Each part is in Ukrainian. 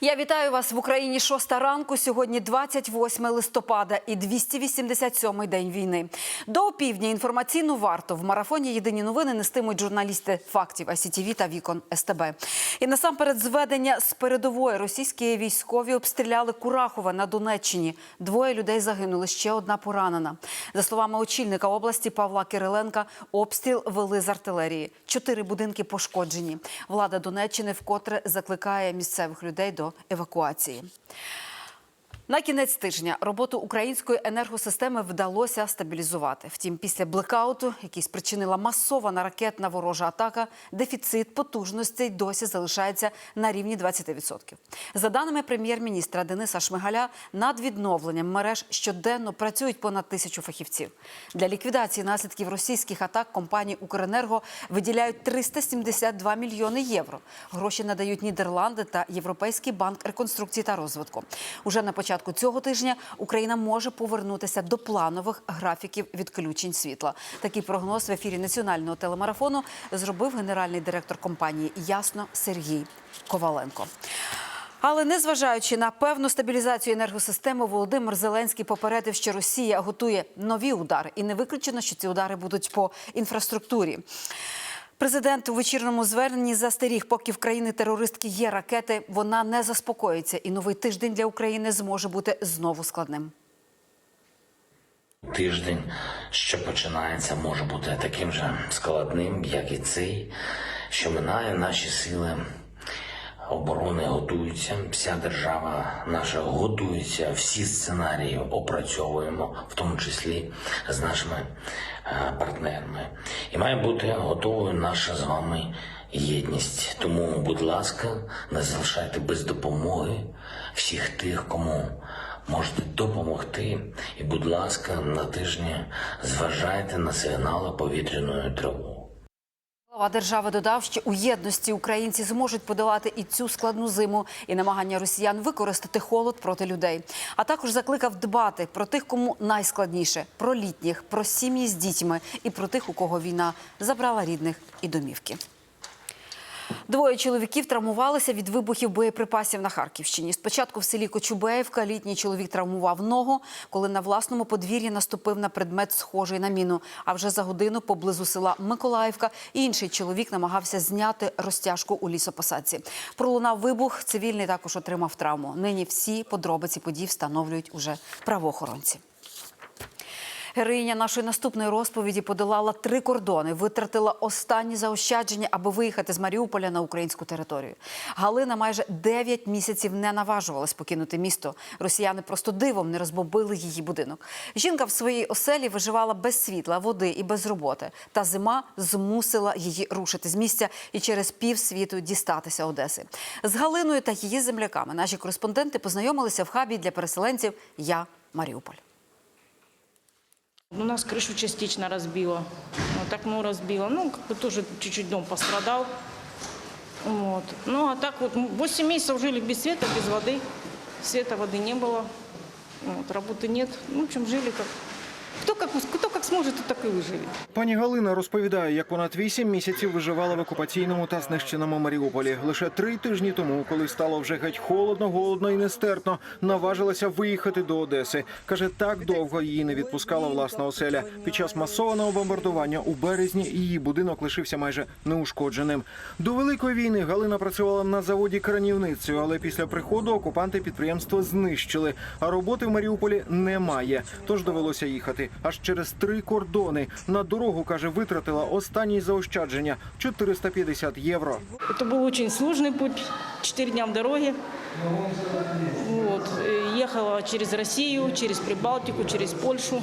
Я вітаю вас в Україні. Шоста ранку. Сьогодні 28 листопада і 287-й день війни. До опівдня інформаційну варту в марафоні Єдині новини нестимуть журналісти фактів АСІТІВІ та Вікон СТБ. І насамперед зведення з передової російські військові обстріляли Курахове на Донеччині. Двоє людей загинули. Ще одна поранена. За словами очільника області Павла Кириленка, обстріл вели з артилерії. Чотири будинки пошкоджені. Влада Донеччини вкотре закликає місцевих людей до евакуації. На кінець тижня роботу української енергосистеми вдалося стабілізувати. Втім, після блекауту, який спричинила масована ракетна ворожа атака, дефіцит потужностей досі залишається на рівні 20%. За даними прем'єр-міністра Дениса Шмигаля, над відновленням мереж щоденно працюють понад тисячу фахівців. Для ліквідації наслідків російських атак компанії Укренерго виділяють 372 мільйони євро. Гроші надають Нідерланди та Європейський банк реконструкції та розвитку. Уже на початку цього тижня Україна може повернутися до планових графіків відключень світла. Такий прогноз в ефірі національного телемарафону зробив генеральний директор компанії Ясно Сергій Коваленко. Але незважаючи на певну стабілізацію енергосистеми, Володимир Зеленський попередив, що Росія готує нові удари, і не виключено, що ці удари будуть по інфраструктурі. Президент у вечірньому зверненні застеріг, поки в країни терористки є ракети, вона не заспокоїться, і новий тиждень для України зможе бути знову складним. Тиждень, що починається, може бути таким же складним, як і цей, що минає наші сили оборони готуються. Вся держава наша готується. Всі сценарії опрацьовуємо, в тому числі з нашими е, партнерами. І має бути готовою наша з вами єдність. Тому, будь ласка, не залишайте без допомоги всіх тих, кому можете допомогти. І, будь ласка, на тижні зважайте на сигнали повітряної тривоги. Глава держави додав, що у єдності українці зможуть подолати і цю складну зиму, і намагання росіян використати холод проти людей. А також закликав дбати про тих, кому найскладніше про літніх, про сім'ї з дітьми і про тих, у кого війна забрала рідних і домівки. Двоє чоловіків травмувалися від вибухів боєприпасів на Харківщині. Спочатку в селі Кочубеївка літній чоловік травмував ногу, коли на власному подвір'ї наступив на предмет, схожий на міну. А вже за годину поблизу села Миколаївка інший чоловік намагався зняти розтяжку у лісопосадці. Пролунав вибух. Цивільний також отримав травму. Нині всі подробиці подій встановлюють уже правоохоронці. Героїня нашої наступної розповіді подолала три кордони, витратила останні заощадження, аби виїхати з Маріуполя на українську територію. Галина майже 9 місяців не наважувалась покинути місто. Росіяни просто дивом не розбомбили її будинок. Жінка в своїй оселі виживала без світла, води і без роботи. Та зима змусила її рушити з місця і через пів світу дістатися Одеси. З Галиною та її земляками наші кореспонденти познайомилися в хабі для переселенців Я Маріуполь. У нас крышу частично разбило. Вот окно разбило. Ну, как бы тоже чуть-чуть дом пострадал. Вот. Ну, а так вот 8 месяцев жили без света, без воды. Света, воды не было. Вот, работы нет. Ну, в общем, жили как... Кто как, кто как сможет, тот так и выживет. Пані Галина розповідає, як понад вісім місяців виживала в окупаційному та знищеному Маріуполі. Лише три тижні тому, коли стало вже геть холодно, голодно і нестерпно, наважилася виїхати до Одеси. Каже, так довго її не відпускала власна оселя. Під час масованого бомбардування у березні її будинок лишився майже неушкодженим. До великої війни Галина працювала на заводі кранівницею, але після приходу окупанти підприємство знищили. А роботи в Маріуполі немає. Тож довелося їхати аж через три кордони. На дорогу каже, витратила останні заощадження 450 євро. Это был очень сложный путь. Четыре дня в дороге. Вот. Э, Ехала через Россию, через Прибалтику, через Польшу.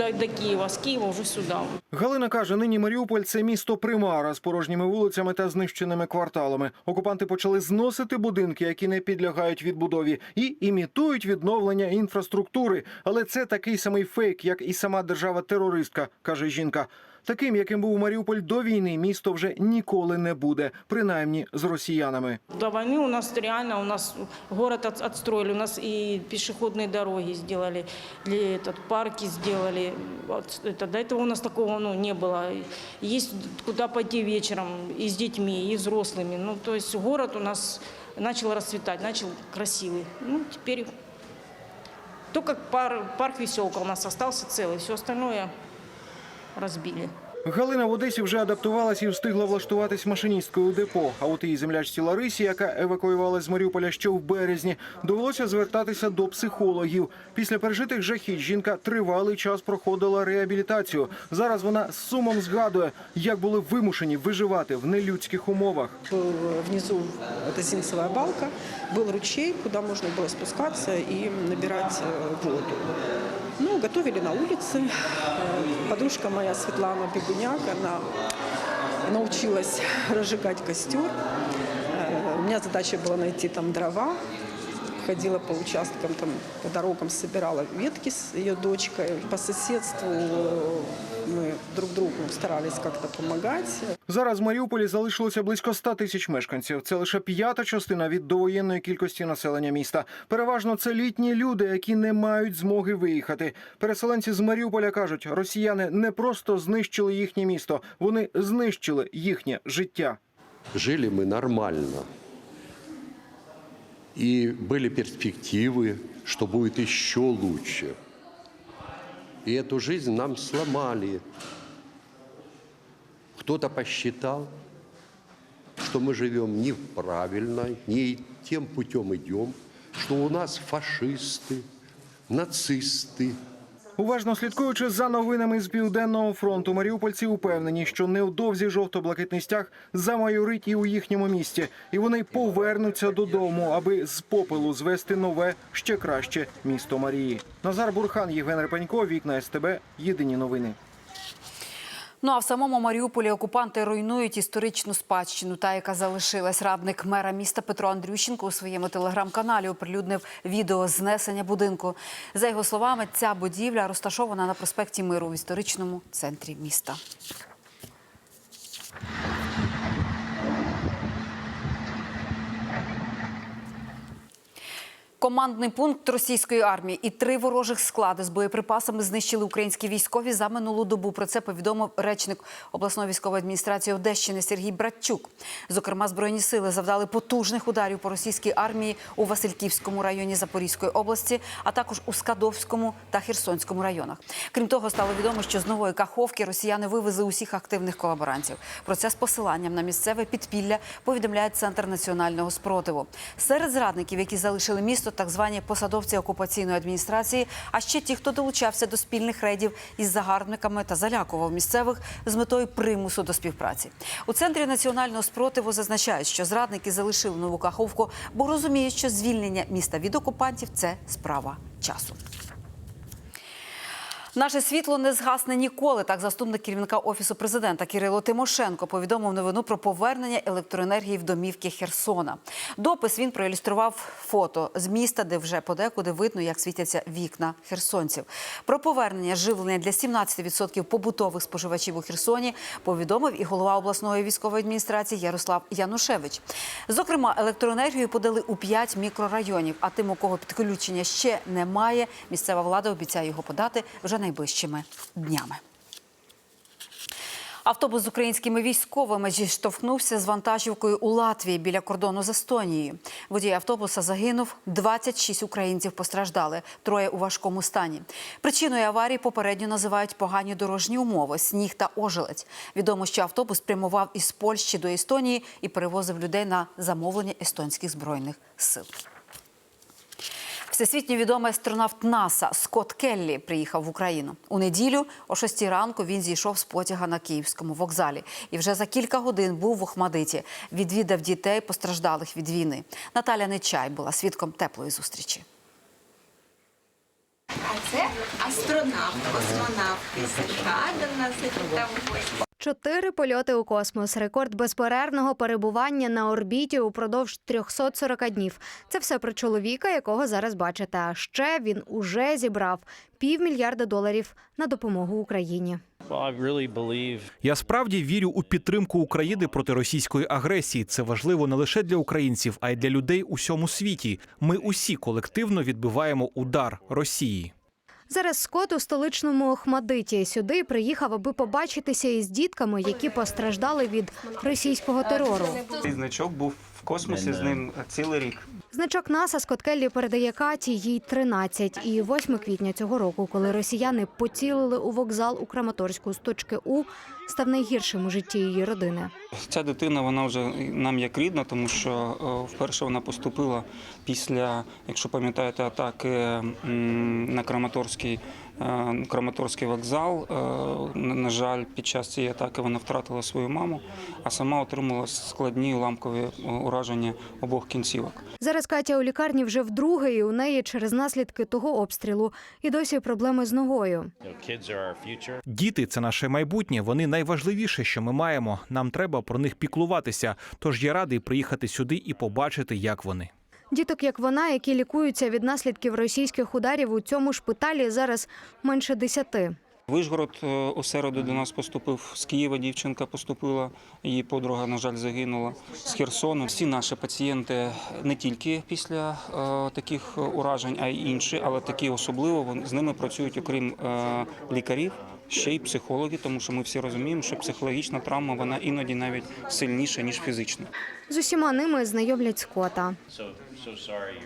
До, до Києва, з Києва вже сюди. Галина каже, нині Маріуполь це місто примара з порожніми вулицями та знищеними кварталами. Окупанти почали зносити будинки, які не підлягають відбудові, і імітують відновлення інфраструктури. Але це такий самий фейк, як і сама держава-терористка, каже жінка. Таким, яким був Маріуполь до війни, місто вже ніколи не буде, принаймні з росіянами. До войны у нас реально, у нас город от- отстроили, у нас и пешеходные дороги сделали, для этот, парки сделали. Вот это, до этого у нас такого ну, не было. Есть куда пойти вечером и с детьми, и взрослыми. Ну, то есть город у нас начал расцветать, начал красивый. Ну, теперь только пар, парк Веселка у нас остался целый, все остальное разбили. Галина в Одесі вже адаптувалась і встигла влаштуватись машиністкою у депо. А от її землячці Ларисі, яка евакуювалась з Маріуполя ще в березні, довелося звертатися до психологів. Після пережитих жахіть жінка тривалий час проходила реабілітацію. Зараз вона з сумом згадує, як були вимушені виживати в нелюдських умовах. Был внизу это Зинцевая балка, был ручей, куда можно было спускаться и набирать э, воду. Ну, готовили на улице. Э, Подружка моя Светлана Бегуняк, она научилась разжигать костер. Э, У меня задача была найти там дрова. Ходила по участкам, там, по дорогам собирала ветки с ее дочкой. По соседству э, мы друг другу старались как-то помогать. Зараз в Маріуполі залишилося близько 100 тисяч мешканців. Це лише п'ята частина від довоєнної кількості населення міста. Переважно це літні люди, які не мають змоги виїхати. Переселенці з Маріуполя кажуть, росіяни не просто знищили їхнє місто, вони знищили їхнє життя. Жили мы нормально. И были перспективы, что будет еще лучше. И эту жизнь нам сломали. Кто-то посчитал, что мы живем неправильно, не тем путем идем, что у нас фашисты, нацисты, Уважно слідкуючи за новинами з південного фронту, маріупольці упевнені, що невдовзі жовто-блакитний стяг замайорить і у їхньому місті, і вони повернуться додому, аби з попелу звести нове ще краще місто Марії. Назар Бурхан, Євген Репанько, вікна СТБ. Єдині новини. Ну а в самому Маріуполі окупанти руйнують історичну спадщину, та яка залишилась. Радник мера міста Петро Андрющенко у своєму телеграм-каналі оприлюднив відео знесення будинку. За його словами, ця будівля розташована на проспекті Миру в історичному центрі міста. Командний пункт російської армії і три ворожих склади з боєприпасами знищили українські військові за минулу добу. Про це повідомив речник обласної військової адміністрації Одещини Сергій Братчук. Зокрема, збройні сили завдали потужних ударів по російській армії у Васильківському районі Запорізької області, а також у Скадовському та Херсонському районах. Крім того, стало відомо, що з нової каховки росіяни вивезли усіх активних колаборантів. Про це з посиланням на місцеве підпілля повідомляє центр національного спротиву. Серед зрадників, які залишили місто, так звані посадовці окупаційної адміністрації, а ще ті, хто долучався до спільних рейдів із загарбниками та залякував місцевих з метою примусу до співпраці. У центрі національного спротиву зазначають, що зрадники залишили нову каховку, бо розуміють, що звільнення міста від окупантів це справа часу. Наше світло не згасне ніколи. Так заступник керівника офісу президента Кирило Тимошенко повідомив новину про повернення електроенергії в домівки Херсона. Допис він проілюстрував фото з міста, де вже подекуди видно, як світяться вікна херсонців. Про повернення живлення для 17% побутових споживачів у Херсоні повідомив і голова обласної військової адміністрації Ярослав Янушевич. Зокрема, електроенергію подали у 5 мікрорайонів. А тим, у кого підключення ще немає, місцева влада обіцяє його подати вже найближчими днями. Автобус з українськими військовими зіштовхнувся з вантажівкою у Латвії біля кордону з Естонією. Водій автобуса загинув, 26 українців постраждали, троє у важкому стані. Причиною аварії попередньо називають погані дорожні умови, сніг та ожеледь. Відомо, що автобус прямував із Польщі до Естонії і перевозив людей на замовлення естонських збройних сил. Всесвітньо відомий астронавт НАСА Скотт Келлі приїхав в Україну. У неділю о 6 ранку він зійшов з потяга на київському вокзалі і вже за кілька годин був в Охмадиті. Відвідав дітей, постраждалих від війни. Наталя Нечай була свідком теплої зустрічі. А це астронавт, космонавт США до нас завітав. Чотири польоти у космос, рекорд безперервного перебування на орбіті упродовж 340 днів. Це все про чоловіка, якого зараз бачите. А ще він уже зібрав півмільярда доларів на допомогу Україні. Я справді вірю у підтримку України проти російської агресії. Це важливо не лише для українців, а й для людей у всьому світі. Ми усі колективно відбиваємо удар Росії. Зараз Скот у столичному Охмадиті сюди приїхав, аби побачитися із дітками, які постраждали від російського терору. Цей значок був в космосі з ним цілий рік. Значок НАСА Скотт Келлі передає Каті, їй 13. І 8 квітня цього року, коли росіяни поцілили у вокзал у Краматорську з точки У, став найгіршим у житті її родини. Ця дитина вона вже нам як рідна, тому що е, вперше вона поступила після, якщо пам'ятаєте, атаки на Краматорський, Краматорський вокзал. Е, На жаль, під час цієї атаки вона втратила свою маму, а сама отримала складні уламкові е, ураження обох кінцівок. Зараз Катя у лікарні вже вдруге, і у неї через наслідки того обстрілу і досі проблеми з ногою. Діти це наше майбутнє. Вони найважливіше, що ми маємо. Нам треба про них піклуватися. Тож я радий приїхати сюди і побачити, як вони. Діток, як вона, які лікуються від наслідків російських ударів у цьому шпиталі, зараз менше десяти. Вишгород е, у середу до нас поступив з Києва. Дівчинка поступила. Її подруга, на жаль, загинула з Херсону. Всі наші пацієнти не тільки після е, таких уражень, а й інші, але такі особливо вон- з ними працюють, окрім е, лікарів, ще й психологи, тому що ми всі розуміємо, що психологічна травма вона іноді навіть сильніша ніж фізична. З усіма ними знайомлять Скота.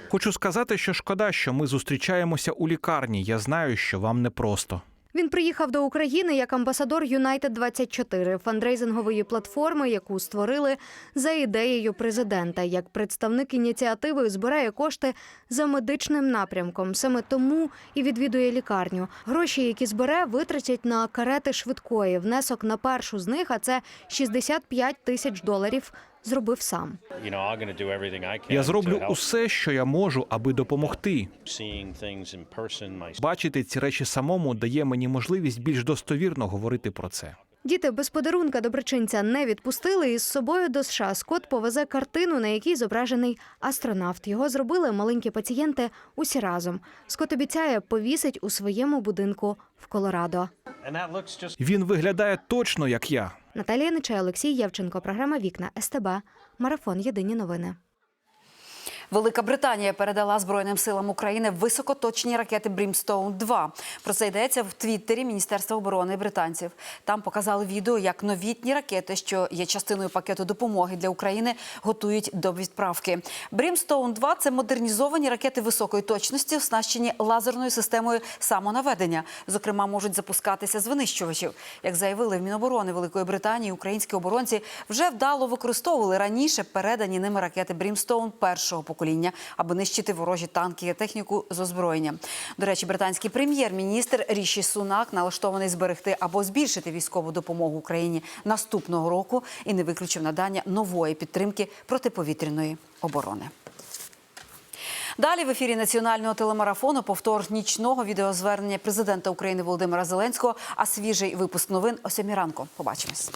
Хочу сказати, що шкода, що ми зустрічаємося у лікарні. Я знаю, що вам непросто. Він приїхав до України як амбасадор United 24 фандрейзингової платформи, яку створили за ідеєю президента. Як представник ініціативи збирає кошти за медичним напрямком. Саме тому і відвідує лікарню. Гроші, які збере, витратять на карети швидкої. Внесок на першу з них, а це 65 тисяч доларів. Зробив сам. Я зроблю усе, що я можу, аби допомогти. Бачити ці речі самому дає мені можливість більш достовірно говорити про це. Діти без подарунка доброчинця не відпустили і з собою до США. Скот повезе картину, на якій зображений астронавт. Його зробили маленькі пацієнти усі разом. Скот обіцяє повісить у своєму будинку в Колорадо. Він виглядає точно як я. Наталія Нечай, Олексій Євченко. Програма Вікна СТБ. Марафон. Єдині новини. Велика Британія передала Збройним силам України високоточні ракети Брімстоун 2 Про це йдеться в Твіттері Міністерства оборони британців. Там показали відео, як новітні ракети, що є частиною пакету допомоги для України, готують до відправки. Брімстоун 2 це модернізовані ракети високої точності, оснащені лазерною системою самонаведення. Зокрема, можуть запускатися з винищувачів. Як заявили в Міноборони Великої Британії, українські оборонці вже вдало використовували раніше передані ними ракети Брімстоун першого покоління, аби нищити ворожі танки і техніку з озброєння. До речі, британський прем'єр-міністр Ріші Сунак налаштований зберегти або збільшити військову допомогу Україні наступного року і не виключив надання нової підтримки протиповітряної оборони. Далі в ефірі національного телемарафону повтор нічного відеозвернення президента України Володимира Зеленського, а свіжий випуск новин о 7 ранку. Побачимось.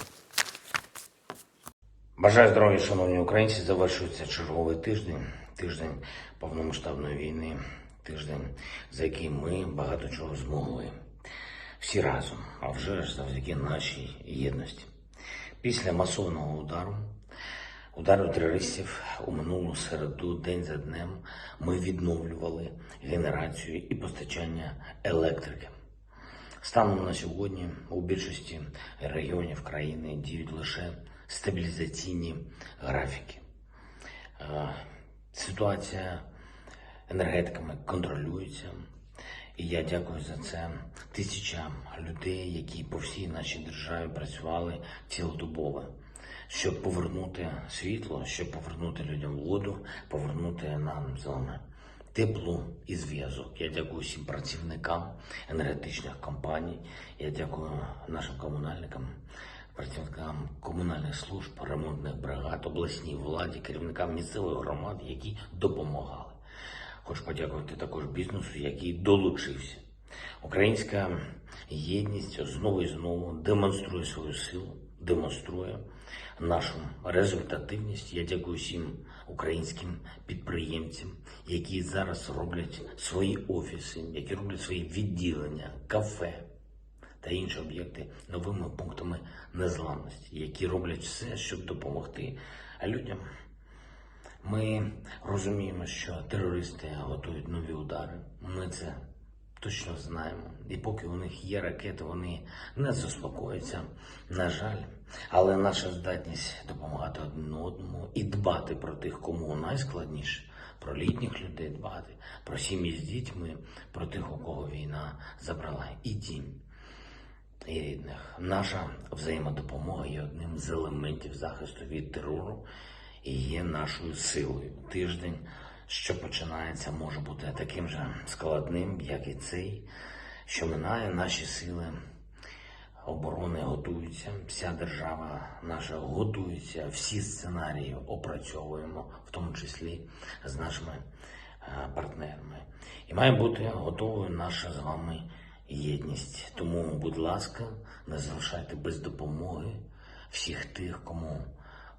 Бажаю здоров'я, шановні українці. Завершується черговий тиждень, тиждень повномасштабної війни, тиждень, за який ми багато чого змогли. Всі разом, а вже ж завдяки нашій єдності. Після масовного удару, удару терористів у минулу середу, день за днем, ми відновлювали генерацію і постачання електрики. Станом на сьогодні у більшості регіонів країни діють лише стабілізаційні графіки. Ситуація енергетиками контролюється, і я дякую за це тисячам людей, які по всій нашій державі працювали цілодобово, щоб повернути світло, щоб повернути людям воду, повернути нам з вами тепло і зв'язок. Я дякую всім працівникам енергетичних компаній. Я дякую нашим комунальникам, працівникам комунальних служб, ремонтних бригад, обласній владі, керівникам місцевих громад, які допомагали. Хочу подякувати також бізнесу, який долучився. Українська єдність знову і знову демонструє свою силу, демонструє нашу результативність. Я дякую всім українським підприємцям, які зараз роблять свої офіси, які роблять свої відділення, кафе та інші об'єкти новими пунктами незламності, які роблять все, щоб допомогти людям. Ми розуміємо, що терористи готують нові удари. Ми це точно знаємо. І поки у них є ракети, вони не заспокояться. На жаль, але наша здатність допомагати один одному і дбати про тих, кому найскладніше, про літніх людей дбати, про сім'ї з дітьми, про тих, у кого війна забрала і дім і рідних. Наша взаємодопомога є одним з елементів захисту від терору і є нашою силою. Тиждень, що починається, може бути таким же складним, як і цей, що минає наші сили. Оборони готуються, вся держава наша готується, всі сценарії опрацьовуємо, в тому числі з нашими е, партнерами. І має бути готовою наша з вами єдність. Тому, будь ласка, не залишайте без допомоги всіх тих, кому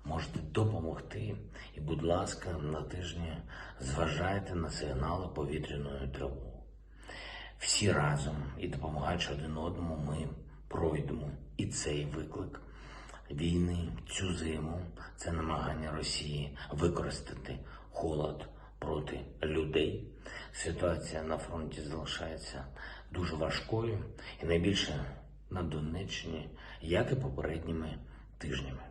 можете допомогти. І, будь ласка, на тижні зважайте на сигнали повітряної тривоги. Всі разом і допомагаючи один одному, ми пройдемо і цей виклик війни, цю зиму, це намагання Росії використати холод проти людей. Ситуація на фронті залишається дуже важкою і найбільше на Донеччині, як і попередніми тижнями.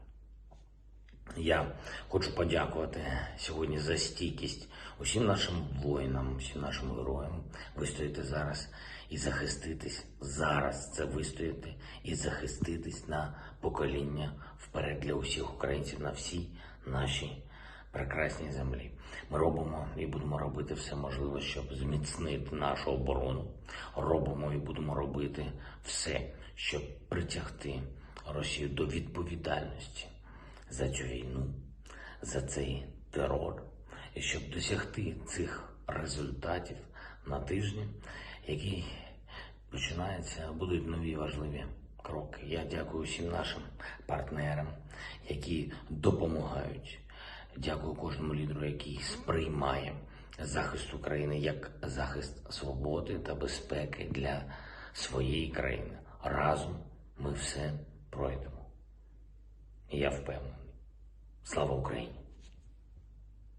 Я хочу подякувати сьогодні за стійкість усім нашим воїнам, усім нашим героям. Вистояти зараз і захиститись зараз. Це вистояти і захиститись на покоління вперед для усіх українців на всій нашій прекрасній землі. Ми робимо і будемо робити все можливе, щоб зміцнити нашу оборону. Робимо і будемо робити все, щоб притягти Росію до відповідальності за цю війну, за цей терор, і щоб досягти цих результатів на тижні, який починається, будуть нові важливі кроки. Я дякую всім нашим партнерам, які допомагають. Дякую кожному лідеру, який сприймає захист України як захист свободи та безпеки для своєї країни. Разом ми все пройдемо. Я впевнений. Слава Україні!